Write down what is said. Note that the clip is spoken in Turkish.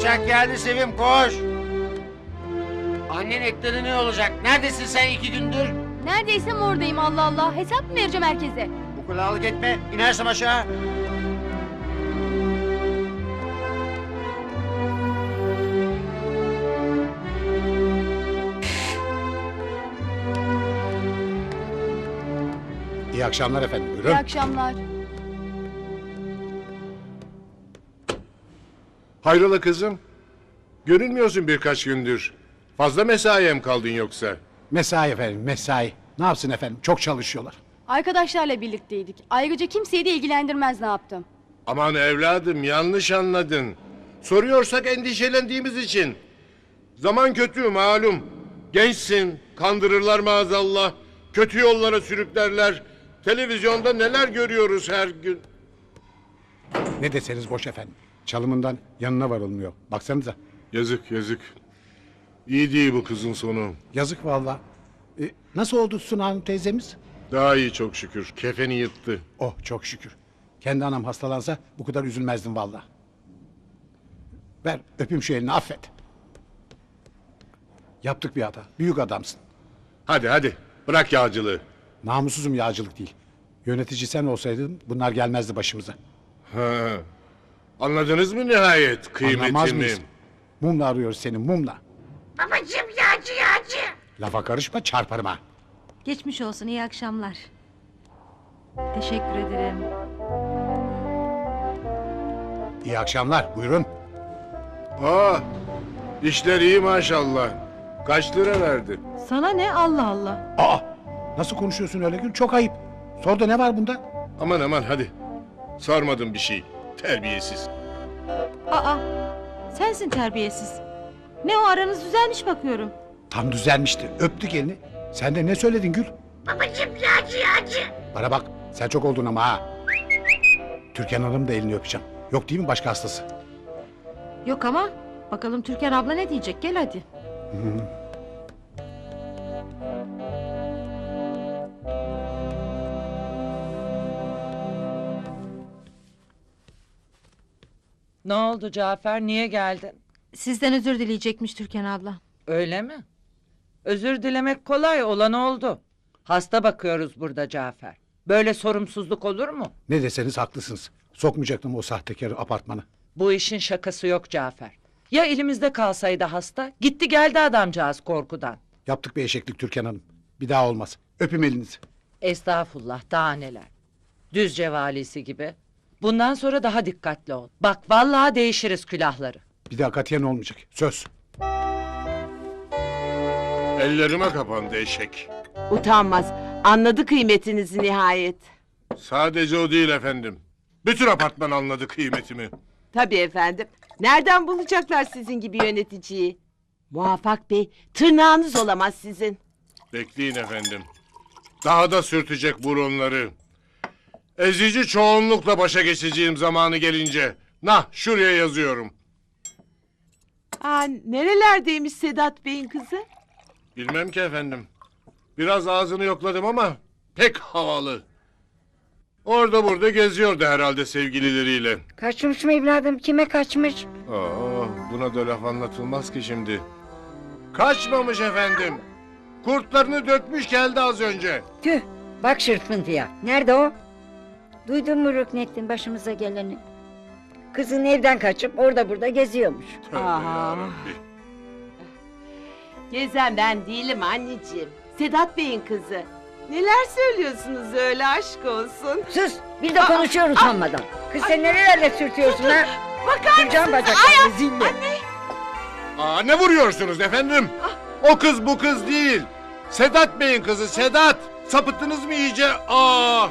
Uçak geldi Sevim koş. Annen ekleri ne olacak? Neredesin sen iki gündür? Neredeysem oradayım Allah Allah. Hesap mı vereceğim herkese? Bu kulağılık etme. İnersem aşağı. İyi akşamlar efendim. İyi Buyurun. akşamlar. Hayrola kızım? Görünmüyorsun birkaç gündür. Fazla mesaiye mi kaldın yoksa? Mesai efendim, mesai. Ne yapsın efendim? Çok çalışıyorlar. Arkadaşlarla birlikteydik. Ayrıca kimseyi de ilgilendirmez ne yaptım. Aman evladım yanlış anladın. Soruyorsak endişelendiğimiz için. Zaman kötü malum. Gençsin, kandırırlar maazallah. Kötü yollara sürüklerler. Televizyonda neler görüyoruz her gün. Ne deseniz boş efendim. Çalımından yanına varılmıyor. Baksanıza. Yazık yazık. İyi değil bu kızın sonu. Yazık vallahi. E, nasıl oldu Suna Hanım teyzemiz? Daha iyi çok şükür. Kefeni yırttı. Oh çok şükür. Kendi anam hastalansa bu kadar üzülmezdim vallahi. Ver öpeyim şu elini affet. Yaptık bir hata. Büyük adamsın. Hadi hadi bırak yağcılığı. Namussuzum yağcılık değil. Yönetici sen olsaydın bunlar gelmezdi başımıza. Ha. Anladınız mı nihayet Anlamaz kıymetimi? mıyız? Mumla arıyoruz seni mumla. Babacım yağcı yağcı. Lafa karışma çarparım ha. Geçmiş olsun iyi akşamlar. Teşekkür ederim. İyi akşamlar buyurun. Aa, işler iyi maşallah. Kaç lira verdi? Sana ne Allah Allah. Aa nasıl konuşuyorsun öyle Gül çok ayıp. Sor da ne var bunda? Aman aman hadi. Sarmadım bir şey. Terbiyesiz. Aa sensin terbiyesiz. Ne o aranız düzelmiş bakıyorum. Tam düzelmişti öptük elini. Sen de ne söyledin Gül? Babacım yağcı yağcı. Bana bak sen çok oldun ama ha. Türkan Hanım da elini öpeceğim. Yok değil mi başka hastası? Yok ama bakalım Türkan abla ne diyecek gel hadi. Ne oldu Cafer? Niye geldin? Sizden özür dileyecekmiş Türkan abla. Öyle mi? Özür dilemek kolay olan oldu. Hasta bakıyoruz burada Cafer. Böyle sorumsuzluk olur mu? Ne deseniz haklısınız. Sokmayacaktım o sahtekarı apartmana. Bu işin şakası yok Cafer. Ya elimizde kalsaydı hasta? Gitti geldi adamcağız korkudan. Yaptık bir eşeklik Türkan Hanım. Bir daha olmaz. Öpüm elinizi. Estağfurullah daha neler. Düzce valisi gibi. Bundan sonra daha dikkatli ol. Bak vallahi değişiriz külahları. Bir daha katiyen olmayacak. Söz. Ellerime kapandı eşek. Utanmaz. Anladı kıymetinizi nihayet. Sadece o değil efendim. Bütün apartman anladı kıymetimi. Tabii efendim. Nereden bulacaklar sizin gibi yöneticiyi? Muvaffak Bey, tırnağınız olamaz sizin. Bekleyin efendim. Daha da sürtecek burunları. Ezici çoğunlukla başa geçeceğim zamanı gelince. Nah şuraya yazıyorum. Aa, nerelerdeymiş Sedat Bey'in kızı? Bilmem ki efendim. Biraz ağzını yokladım ama pek havalı. Orada burada geziyordu herhalde sevgilileriyle. Kaçmış mı evladım? Kime kaçmış? Aa, buna da laf anlatılmaz ki şimdi. Kaçmamış efendim. Kurtlarını dökmüş geldi az önce. Tüh, bak şırfıntıya. Nerede o? Duydun mu Rüknettin başımıza geleni? Kızın evden kaçıp orada burada geziyormuş. Tövbe Aa. yarabbi. Gezen ben değilim anneciğim. Sedat Bey'in kızı. Neler söylüyorsunuz öyle aşk olsun. Sus, bir de konuşuyor utanmadan. Kız sen nerelerle sürtüyorsun ha? Bakar Kıracağım mısınız? bacaklarını zilli. Aa, ne vuruyorsunuz efendim? O kız bu kız değil. Sedat Bey'in kızı Sedat. Sapıttınız mı iyice? Aa!